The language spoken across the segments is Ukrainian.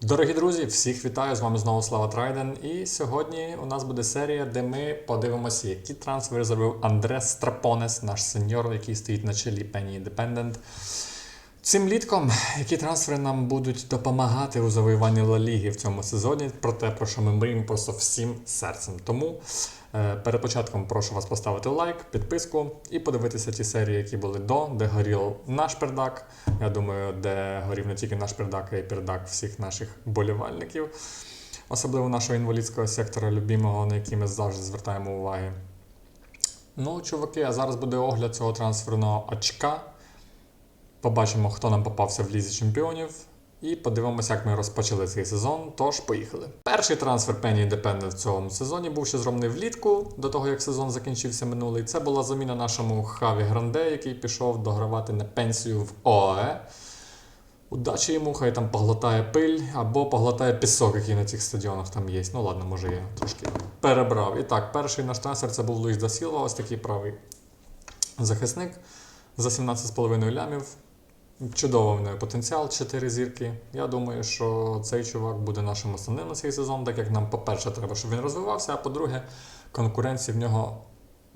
Дорогі друзі, всіх вітаю! З вами знову Слава Трайден. І сьогодні у нас буде серія, де ми подивимося, які трансфери зробив Андрес Страпонес, наш сеньор, який стоїть на чолі Penny Independent. Цим літком, які трансфери нам будуть допомагати у завоюванні Ла Ліги в цьому сезоні, про те, про що ми мріємо просто всім серцем. Тому е, перед початком прошу вас поставити лайк, підписку і подивитися ті серії, які були до, де горів наш пердак. Я думаю, де горів не тільки наш пердак, а й пердак всіх наших болівальників, особливо нашого інвалідського сектора, любимого, на який ми завжди звертаємо уваги. Ну, чуваки, а зараз буде огляд цього трансферного очка. Побачимо, хто нам попався в лізі чемпіонів. І подивимося, як ми розпочали цей сезон. Тож, поїхали. Перший трансфер Penny Independent в цьому сезоні був ще зроблений влітку, до того як сезон закінчився минулий. Це була заміна нашому Хаві Гранде, який пішов догравати на пенсію в ОАЕ. Удачі йому, хай там поглотає пиль або поглотає пісок, який на цих стадіонах там є. Ну ладно, може я трошки перебрав. І так, перший наш трансфер це був Луїс Дасілва, ось такий правий захисник за 17,5 лямів. Чудовий в нього потенціал, 4 зірки. Я думаю, що цей чувак буде нашим основним на цей сезон, так як нам, по-перше, треба, щоб він розвивався, а по-друге, конкуренції в нього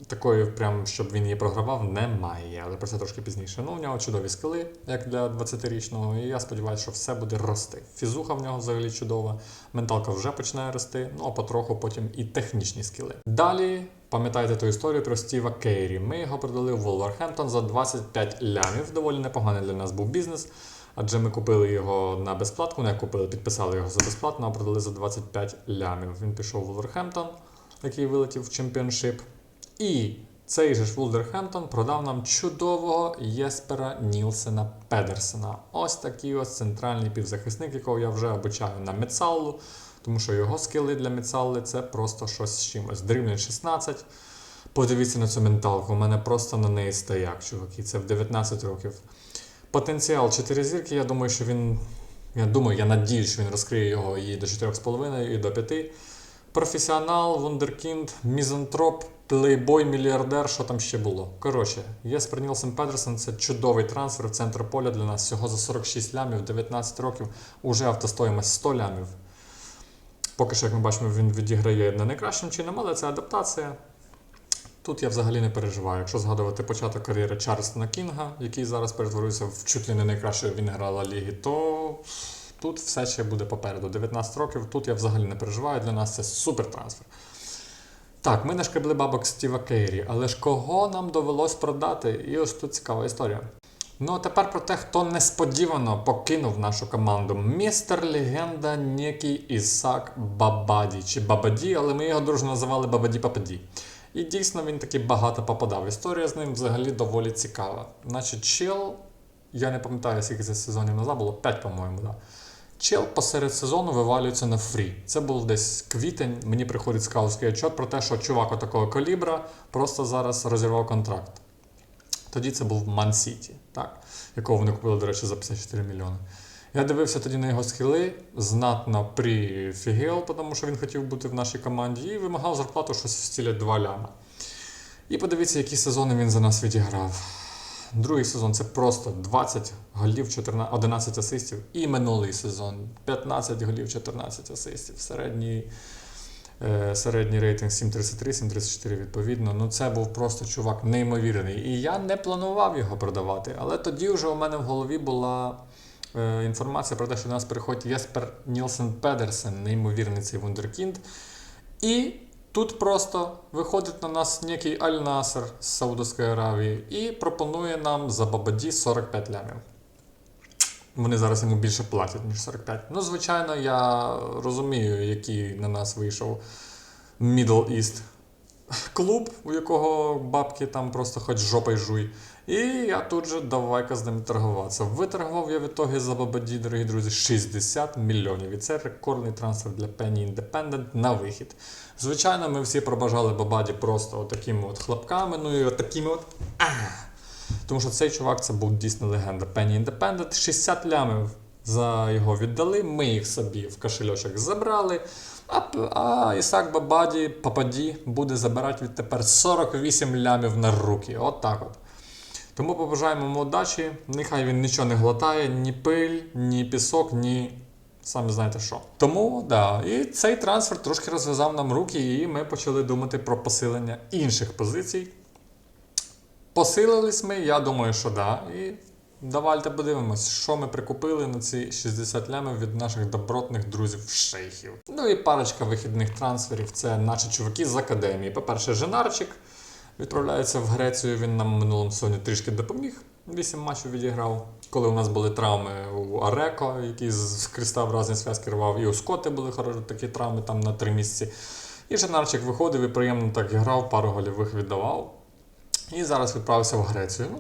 такої, прям, щоб він її програвав, немає. Але про це трошки пізніше. Ну, у нього чудові скили, як для 20-річного, і я сподіваюся, що все буде рости. Фізуха в нього взагалі чудова, менталка вже починає рости, ну а потроху потім і технічні скіли. Далі. Пам'ятаєте ту історію про Стіва Кейрі? Ми його продали в Волверхемптон за 25 лямів. Доволі непоганий для нас був бізнес. Адже ми купили його на безплатку, не купили, підписали його за безплатно, а продали за 25 лямів. Він пішов в Волверхемптон, який вилетів в чемпіоншип. І цей же ж Вулверхемптон продав нам чудового Єспера Нілсена Педерсена. Ось такий ось центральний півзахисник, якого я вже обучаю на Мецаллу, тому що його скили для Мецалли це просто щось з чимось. Дрібний 16. Подивіться на цю менталку, у мене просто на неї стояк, чуваки. Це в 19 років. Потенціал 4 зірки, я думаю, що він. Я думаю, я надію, що він розкриє його і до 4,5, і до 5. Професіонал, вундеркінд, мізантроп, плейбой, мільярдер, що там ще було. Коротше, Єспер Нілсен Педерсен це чудовий трансфер в центр поля для нас. Всього за 46 лямів, 19 років, уже автостоїмость 100 лямів. Поки що, як ми бачимо, він відіграє не найкращим чином, але це адаптація. Тут я взагалі не переживаю. Якщо згадувати початок кар'єри Чарльстона Кінга, який зараз перетворився в чуть ли не найкращого вінгера Ла Ліги, то тут все ще буде попереду. 19 років, тут я взагалі не переживаю. Для нас це супер трансфер. Так, ми нашкребли бабок Стіва Кейрі, але ж кого нам довелось продати? І ось тут цікава історія. Ну а тепер про те, хто несподівано покинув нашу команду. Містер легенда некий Ісак Бабаді чи Бабаді, але ми його дружно називали Бабаді Пападі. І дійсно він таки багато попадав. Історія з ним взагалі доволі цікава. Значить, чел, я не пам'ятаю, скільки це сезонів назад було, 5, по-моєму, да. Чел посеред сезону вивалюється на фрі. Це був десь квітень. Мені приходить скаутський отчет про те, що чувак такого калібра просто зараз розірвав контракт. Тоді це був Ман Сіті, якого вони купили, до речі, за 54 мільйони. Я дивився тоді на його схили, знатно прифігел, тому що він хотів бути в нашій команді, і вимагав зарплату щось в стілі 2 ляма. І подивіться, які сезони він за нас відіграв. Другий сезон це просто 20 голів, 14, 11 асистів. І минулий сезон 15 голів, 14 асистів. Середній, е, середній рейтинг 7,33, 7,34 відповідно. Ну це був просто чувак неймовірний. І я не планував його продавати. Але тоді вже у мене в голові була е, інформація про те, що до нас приходить Єспер Нілсен Педерсен, неймовірний цей вундеркінд. І Тут просто виходить на нас некий Аль-Насер з Саудовської Аравії і пропонує нам за Бабаді 45 лямів. Вони зараз йому більше платять, ніж 45. Ну, звичайно, я розумію, який на нас вийшов Middle East клуб, у якого бабки там просто хоч жопой жуй. І я тут же давай-ка з ним торгуватися. Виторгував я в ітогі за Бабаді, дорогі друзі, 60 мільйонів. І це рекордний трансфер для Penny Independent на вихід. Звичайно, ми всі пробажали Бабаді просто отакими от хлопками, ну і отакими от. Тому що цей чувак це був дійсно легенда. Penny Independent. 60 лямів за його віддали. Ми їх собі в кошельочок забрали. А, а Ісак Бабаді Пападі буде забирати відтепер 48 лямів на руки. От так от. Тому побажаємо йому удачі. Нехай він нічого не глотає, ні пиль, ні пісок, ні самі знаєте що. Тому да, і цей трансфер трошки розв'язав нам руки, і ми почали думати про посилення інших позицій. Посилились ми, я думаю, що да. І давайте подивимось, що ми прикупили на ці 60 лямів від наших добротних друзів-шейхів. Ну і парочка вихідних трансферів це наші чуваки з академії. По-перше, Женарчик відправляється в Грецію. Він нам минулому сезоні трішки допоміг. Вісім матчів відіграв. Коли у нас були травми у Ареко, який з креста в разні зв'язки рвав, і у Скотти були хороші такі травми там на три місяці. І Женарчик виходив і приємно так грав, пару голівих віддавав. І зараз відправився в Грецію. Ну,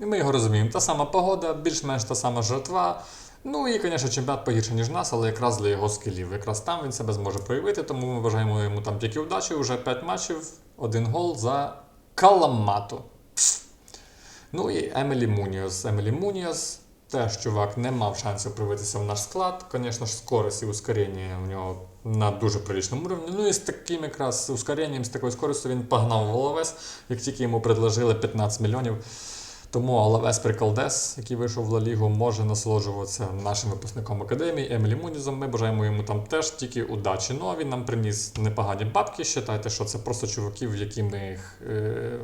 і ми його розуміємо. Та сама погода, більш-менш та сама жертва. Ну і, звісно, чемпіонат погірше, ніж нас, але якраз для його скілів. Якраз там він себе зможе проявити, тому ми бажаємо йому там тільки вдачі. Уже 5 матчів, один гол за Каламату. Ну і Емілі Муніос. Емілі Муніос теж чувак не мав шансів проявитися в наш склад. Звісно ж, скорость і ускорення у нього на дуже приличному рівні. Ну і з таким якраз ускоренням, з такою скоростю він погнав в Оловес, як тільки йому предложили 15 мільйонів. Тому Олавес Приколдес, який вийшов в Ла Лігу, може насолоджуватися нашим випускником академії Емілі Мунізом. Ми бажаємо йому там теж тільки удачі. Ну а він нам приніс непогані бабки. Считайте, що це просто чуваків, які ми їх е,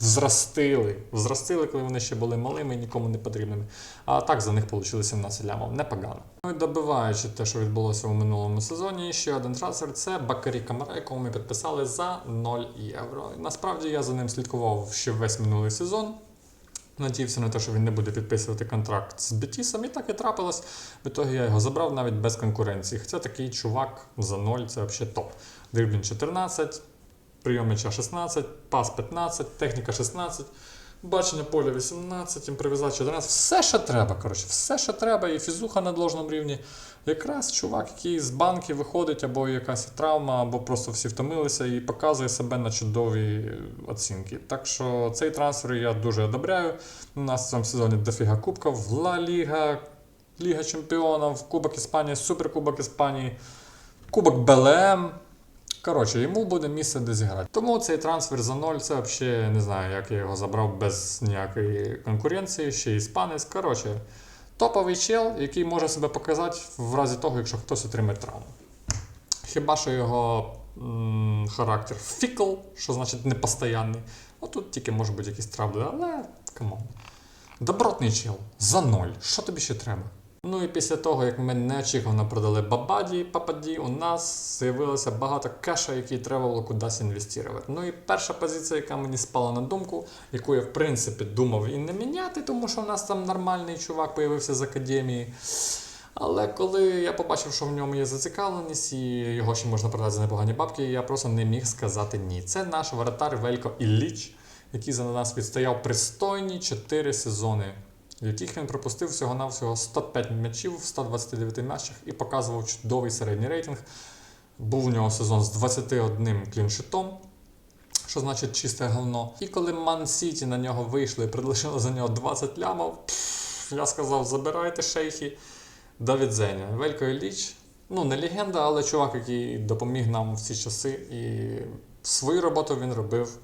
взрастили. Взрастили, коли вони ще були малими і нікому не потрібними. А так за них вийшло 17 лямов. Непогано. Ну і добиваючи те, що відбулося у минулому сезоні, ще один трансфер це Бакарі Камара, якого ми підписали за 0 євро. Насправді я за ним слідкував ще весь минулий сезон. Надіявся на те, що він не буде підписувати контракт з Бетісом, і так і трапилось. В ітогі я його забрав навіть без конкуренції. Хоча такий чувак за 0 це взагалі топ. Дриблін 14, прийом м'яча 16, пас 15, техніка 16, бачення поля 18, імпровізація 14. Все, що треба, коротше, все, що треба, і фізуха на должному рівні. Якраз чувак, який з банки виходить, або якась травма, або просто всі втомилися і показує себе на чудові оцінки. Так що цей трансфер я дуже одобряю. У нас в цьому сезоні дофіга кубків, Ла Ліга, Ліга Чемпіонів, Кубок Іспанії, Суперкубок Іспанії, Кубок БЛМ. Коротше, йому буде місце де зіграти. Тому цей трансфер за ноль, це взагалі не знаю, як я його забрав без ніякої конкуренції, ще іспанець. Коротше, топовий чел, який може себе показати в разі того, якщо хтось отримає травму. Хіба що його м, характер фікл, що значить непостоянний. Отут тільки може бути якісь травми, але камон. Добротний чел за ноль. Що тобі ще треба? Ну і після того, як ми неочікувано продали Бабаді Пападі, у нас з'явилося багато кеша, який треба було кудись інвестувати. Ну і перша позиція, яка мені спала на думку, яку я в принципі думав і не міняти, тому що у нас там нормальний чувак появився з академії. Але коли я побачив, що в ньому є зацікавленість і його ще можна продати за непогані бабки, я просто не міг сказати ні. Це наш воротар Велько Ілліч, який за нас відстояв пристойні 4 сезони, яких він пропустив всього-навсього 105 м'ячів в 129 матчах і показував чудовий середній рейтинг. Був у нього сезон з 21 кліншитом, що значить чисте говно. І коли Ман Сіті на нього вийшли і предложили за нього 20 лямов, пф, я сказав: забирайте шейхи. Давід Зеня. Велько Ілліч, ну не легенда, але чувак, який допоміг нам в ці часи, і свою роботу він робив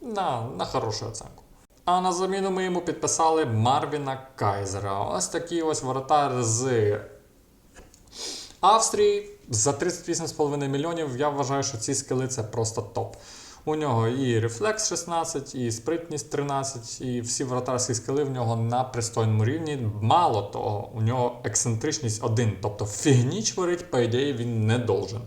на, на хорошу оценку. А на заміну ми йому підписали Марвіна Кайзера. Ось такий ось воротар з Австрії за 38,5 мільйонів. Я вважаю, що ці скили це просто топ. У нього і рефлекс 16, і спритність 13, і всі вратарські скили в нього на пристойному рівні. Мало того, у нього ексцентричність 1, тобто фігні чворить, по ідеї, він не должен.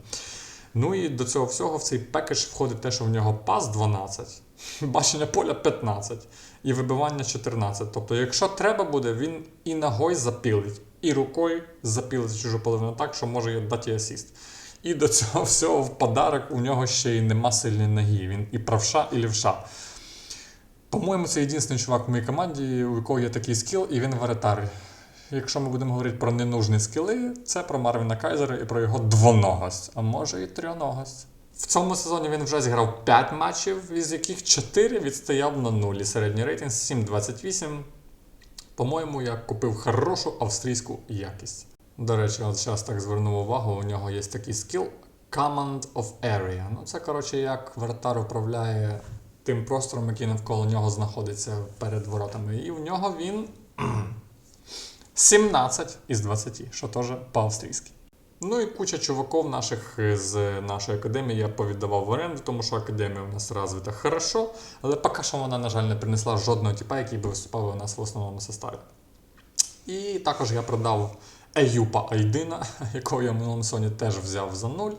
Ну і до цього всього в цей пекедж входить те, що в нього пас 12, бачення поля 15 і вибивання 14. Тобто, якщо треба буде, він і ногою запілить, і рукою запілить чужу половину так, що може дати асіст. І до цього всього в подарок у нього ще й нема сильної ноги. Він і правша, і лівша. По-моєму, це єдиний чувак в моїй команді, у якого є такий скіл, і він воротар. Якщо ми будемо говорити про ненужні скіли, це про Марвіна Кайзера і про його двоногость, а може і трьоногость. В цьому сезоні він вже зіграв 5 матчів, із яких 4 відстояв на нулі. Середній рейтинг 7,28. По-моєму, я купив хорошу австрійську якість. До речі, от зараз так звернув увагу, у нього є такий скіл Command of Area. Ну, це, коротше, як вратар управляє тим простором, який навколо нього знаходиться перед воротами. І в нього він 17 із 20, що теж по-австрійськи. Ну і куча чуваків наших з нашої академії я повіддавав в оренду, тому що академія у нас розвита хорошо, але поки що вона, на жаль, не принесла жодного типа, який би виступав у нас в основному составі. І також я продав Еюпа Айдина, якого я в минулому соні теж взяв за 0.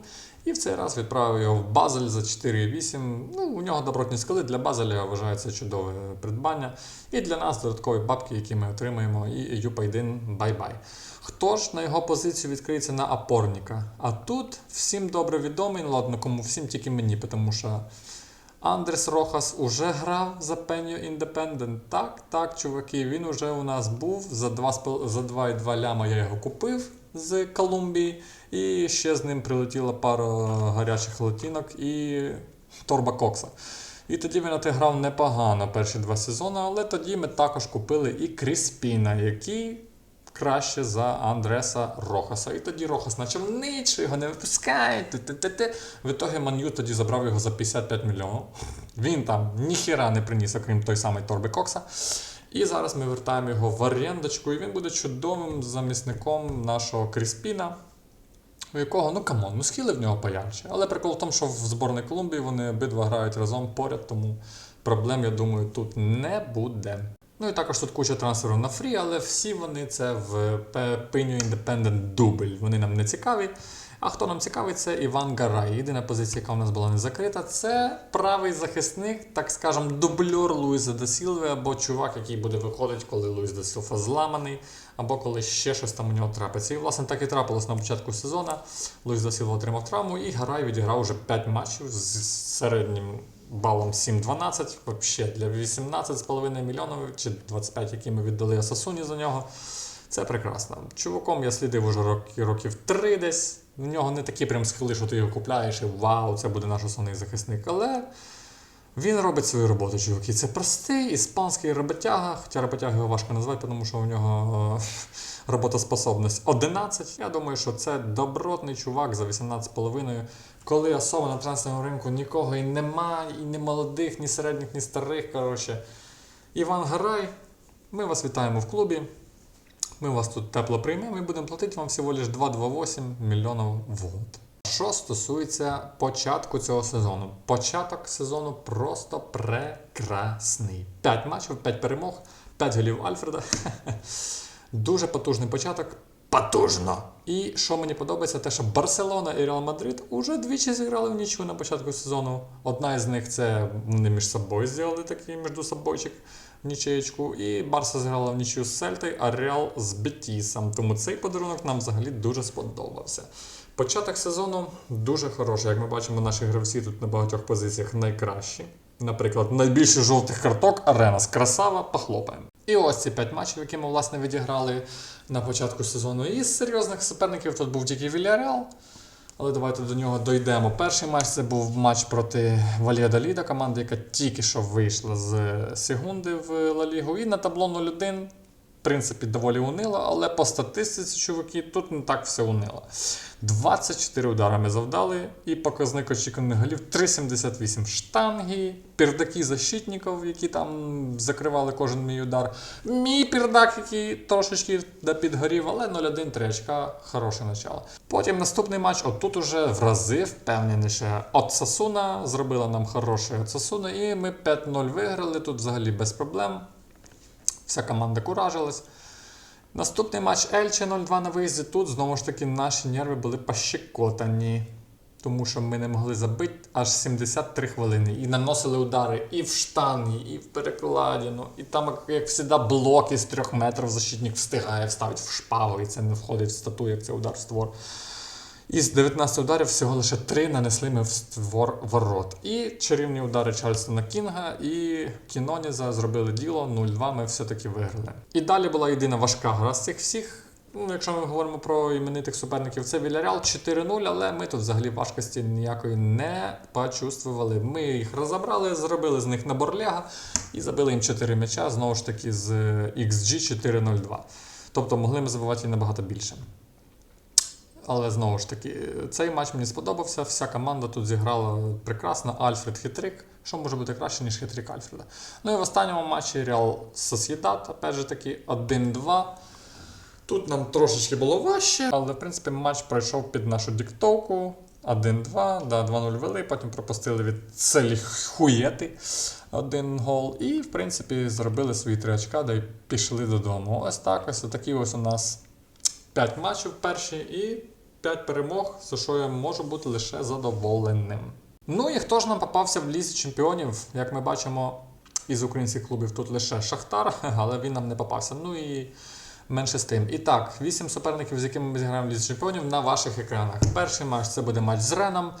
І в цей раз відправив його в Базель за 4,8. Ну, у нього добротні скали. Для Базеля я вважаю це чудове придбання. І для нас додаткові бабки, які ми отримаємо, і Еюп бай-бай. Хто ж на його позицію відкриється на опорника? А тут всім добре відомий, ну ладно, кому всім тільки мені, тому що Андрес Рохас уже грав за Пеньо Індепендент. Так, так, чуваки, він уже у нас був. За 2,5 за 2,2 ляма я його купив з Колумбії. І ще з ним прилетіла пара гарячих латінок і Торба Кокса. І тоді він отиграв непогано перші два сезони, але тоді ми також купили і Кріспіна, який краще за Андреса Рохаса. І тоді Рохас почав нич, його не випускають. ти-ти-ти-ти. В ітогі Ман'ю тоді забрав його за 55 мільйонів. Він там ніхіра не приніс, окрім той самий Торби Кокса. І зараз ми вертаємо його в орендочку, і він буде чудовим замісником нашого Кріспіна. У якого, ну камон, ну схили в нього поярче. Але прикол в тому, що в зборній Колумбії вони обидва грають разом поряд, тому проблем, я думаю, тут не буде. Ну і також тут куча трансферів на фрі, але всі вони це в Пиню Independent дубль. Вони нам не цікаві. А хто нам цікавий, це Іван Гарай. Єдина позиція, яка у нас була не закрита, це правий захисник, так скажемо, дубльор Луїса Дасілви, або чувак, який буде виходити, коли Луїс Дасілва зламаний, або коли ще щось там у нього трапиться. І, власне, так і трапилось на початку сезону. Луїс Дасілва отримав травму, і Гарай відіграв уже 5 матчів з середнім балом 7-12. Взагалі для 18,5 мільйонів чи 25, які ми віддали Асасуні за нього. Це прекрасно. Чуваком я слідив уже роки, років 3 десь. В нього не такі прям схили, що ти його купляєш і вау, це буде наш основний захисник. Але він робить свою роботу, чуваки. Це простий іспанський роботяга, хоча роботяга його важко назвати, тому що у нього е, роботоспособність 11. Я думаю, що це добротний чувак за 18,5. Коли особо на трансферному ринку нікого і немає, і ні молодих, ні середніх, ні старих. Коротше. Іван Гарай, ми вас вітаємо в клубі. Ми вас тут тепло приймемо і будемо платити вам всього лиш 2,28 мільйонів в год. Що стосується початку цього сезону, початок сезону просто прекрасний. 5 матчів, 5 перемог, 5 голів Альфреда. Дуже потужний початок. Потужно! І що мені подобається, те, що Барселона і Реал Мадрид уже двічі зіграли в нічу на початку сезону. Одна із них це вони між собою зробили такий між собойчик нічеєчку. І Барса зіграла в нічю з Сельтою, а Реал з Бетісом. Тому цей подарунок нам взагалі дуже сподобався. Початок сезону дуже хороший. Як ми бачимо, наші гравці тут на багатьох позиціях найкращі. Наприклад, найбільше жовтих карток Аренас. Красава, похлопаємо. І ось ці 5 матчів, які ми власне відіграли на початку сезону. І з серйозних суперників тут був тільки Вільяреал. Але давайте до нього дійдемо. Перший матч це був матч проти Вальядоліда, команди, яка тільки що вийшла з Сегунди в Ла Лігу. І на табло 0-1, в принципі, доволі унило, але по статистиці, чуваки, тут не так все унило. 24 удари ми завдали, і показник очікуваних голів 3,78 штанги, пірдаки защитників, які там закривали кожен мій удар. Мій пірдак, який трошечки підгорів, але 0-1 3 очка, хороше начало. Потім наступний матч, отут уже в рази впевненіше. От Сасуна зробила нам хороше Сасуна, і ми 5-0 виграли. Тут взагалі без проблем. Вся команда куражилась. Наступний матч Ельче 0-2 на виїзді. Тут знову ж таки наші нерви були пощекотані. Тому що ми не могли забити аж 73 хвилини. І наносили удари і в штанги, і в перекладину. І там, як, завжди, блок із 3 метрів защитник встигає вставити в шпагу, і це не входить в стату, як це удар в створ. Із 19 ударів всього лише 3 нанесли ми в створ ворот. І чарівні удари Чарльстона Кінга і Кіноніза зробили діло 0-2. Ми все-таки виграли. І далі була єдина важка гра з цих всіх. Ну, якщо ми говоримо про іменитих суперників, це Вільяріал 4-0, але ми тут взагалі важкості ніякої не почувствували. Ми їх розібрали, зробили з них набор ляга і забили їм 4 м'яча, знову ж таки, з XG 4-0-2. Тобто могли ми забивати і набагато більше. Але знову ж таки, цей матч мені сподобався. Вся команда тут зіграла прекрасно. Альфред хитрик. Що може бути краще, ніж хитрик Альфреда? Ну і в останньому матчі Реал Сосєдат, опять же таки, 1-2. Тут нам трошечки було важче, але в принципі матч пройшов під нашу диктовку. 1-2, да, 2-0 вели, потім пропустили від целі хуєти один гол. І, в принципі, зробили свої три очка, да й пішли додому. Ось так, ось такі ось у нас 5 матчів перші і 5 перемог, за що я можу бути лише задоволеним. Ну і хто ж нам попався в лізі чемпіонів? Як ми бачимо, із українських клубів тут лише Шахтар, але він нам не попався. Ну і менше з тим. І так, 8 суперників, з якими ми зіграємо в лізі чемпіонів на ваших екранах. Перший матч це буде матч з Реном.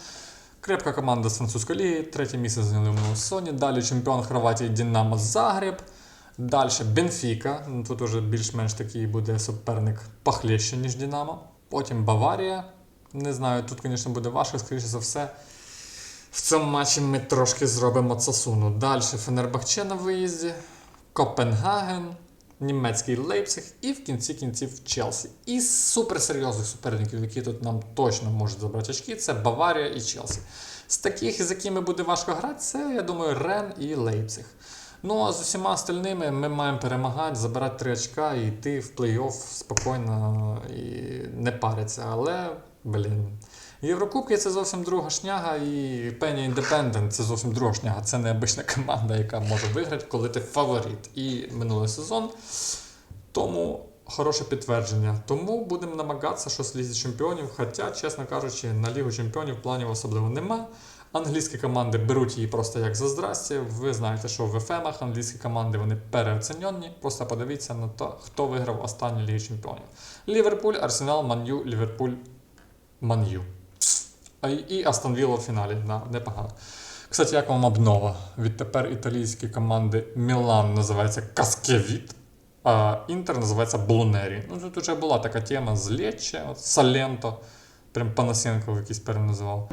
Крепка команда з французької ліги, третє місце зайняли в сезоні. Далі чемпіон Хорватії Динамо Загреб. Далі Бенфіка. Ну, Тут уже більш-менш такий буде суперник похлеще, ніж Динамо. Потім Баварія. Не знаю, тут, звісно, буде важко, скоріше за все. В цьому матчі ми трошки зробимо цасуну. Далі Фенербахче на виїзді, Копенгаген, німецький Лейпциг і в кінці кінців Челсі. І суперсерйозних суперників, які тут нам точно можуть забрати очки, це Баварія і Челсі. З таких, з якими буде важко грати, це, я думаю, Рен і Лейпциг. Ну а з усіма остальними ми маємо перемагати, забирати три очка і йти в плей-офф спокійно і не париться. Але, блін. Єврокубки це зовсім друга шняга, і Пені Індепендент це зовсім друга шняга. Це необична команда, яка може виграти, коли ти фаворит. І минулий сезон. Тому хороше підтвердження. Тому будемо намагатися щось в лізі чемпіонів. Хоча, чесно кажучи, на Лігу чемпіонів планів особливо нема. Англійські команди беруть її просто як за здрасті. Ви знаєте, що в ФМах англійські команди вони переоцінені. Просто подивіться на те, хто виграв останню Лігу чемпіонів. Ліверпуль, Арсенал, Ман'ю, Ліверпуль, Ман'ю. І Астон в фіналі. Да, непогано. Кстати, як вам обнова? Відтепер італійські команди Мілан називається Каскевіт, а Інтер називається Блунері. Ну тут вже була така тема з Лечче, Саленто. Прям Панасенко якийсь переназивав.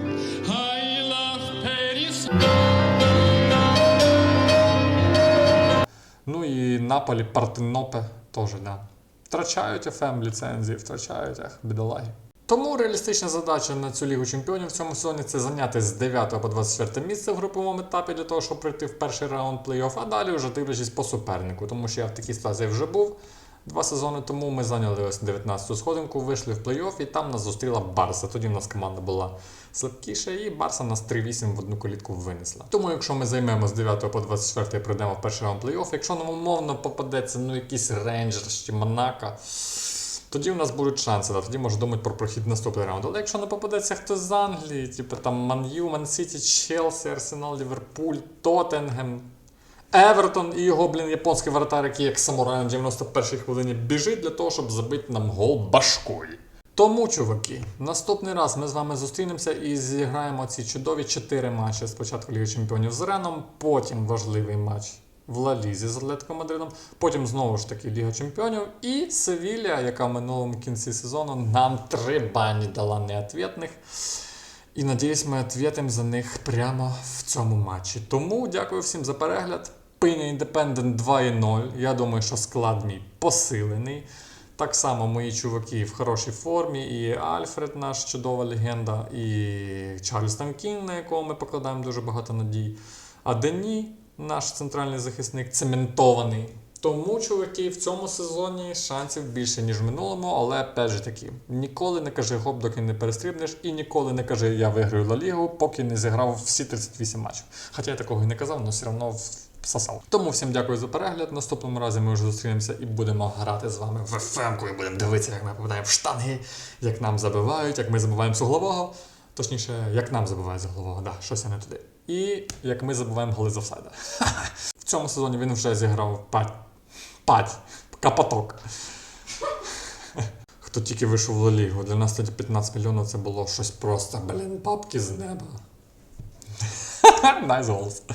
Ну і Наполі, Партенопе теж, да. Втрачають FM ліцензії, втрачають ах, бідолаги. Тому реалістична задача на цю лігу чемпіонів в цьому сезоні це зайняти з 9 по 24 місце в груповому етапі для того, щоб пройти в перший раунд плей-офф, а далі вже дивлячись по супернику. Тому що я в такій ситуації вже був два сезони тому. Ми зайняли ось 19-ту сходинку, вийшли в плей-офф, і там нас зустріла Барса. Тоді в нас команда була слабкіша, і Барса нас 3-8 в одну колітку винесла. Тому, якщо ми займемо з 9 по 24 і пройдемо в перший раунд плей-офф, якщо нам умовно попадеться ну якийсь рейнджер чи Монако, тоді в нас будуть шанси, да, тоді може думати про прохід наступний раунд. Але якщо не попадеться хтось з Англії, типу там Ман'ю, Ман-Сіті, Челсі, Арсенал, Ліверпуль, Тоттенгем, Евертон і його, блін, японський воротар, який як самурай на 91-й хвилині біжить для того, щоб забити нам гол башкою. Тому, чуваки, наступний раз ми з вами зустрінемося і зіграємо ці чудові чотири матчі. Спочатку Ліги Чемпіонів з Реном, потім важливий матч в Ла Лізі з Атлетико Мадридом, потім знову ж таки Ліга Чемпіонів і Севілля, яка в минулому кінці сезону нам три бані дала неответних. І надіюсь, ми відповімо за них прямо в цьому матчі. Тому дякую всім за перегляд. Пиня Індепендент 2.0. Я думаю, що склад мій посилений. Так само мої чуваки в хорошій формі, і Альфред, наш чудова легенда, і Чарльстон Кін, на якого ми покладаємо дуже багато надій. А Дені, наш центральний захисник, цементований. Тому, чуваки, в цьому сезоні шансів більше, ніж в минулому, але же таки, ніколи не кажи гоп, доки не перестрибнеш, і ніколи не кажи я виграю Ла Лігу, поки не зіграв всі 38 матчів. Хоча я такого і не казав, але все одно всосав. Тому всім дякую за перегляд. Наступному разі ми вже зустрінемося і будемо грати з вами в ФМ-ку і будемо дивитися, як ми попадаємо в штанги, як нам забивають, як ми забиваємо з углового. Точніше, як нам забивають з углового, да, щось я не туди. І як ми забиваємо голи з офсайда. В цьому сезоні він вже зіграв 5 Пать, капоток. Хто тільки вийшов в Лігу. Для нас тоді 15 мільйонів це було щось просто, блін, бабки з неба. Найс голос.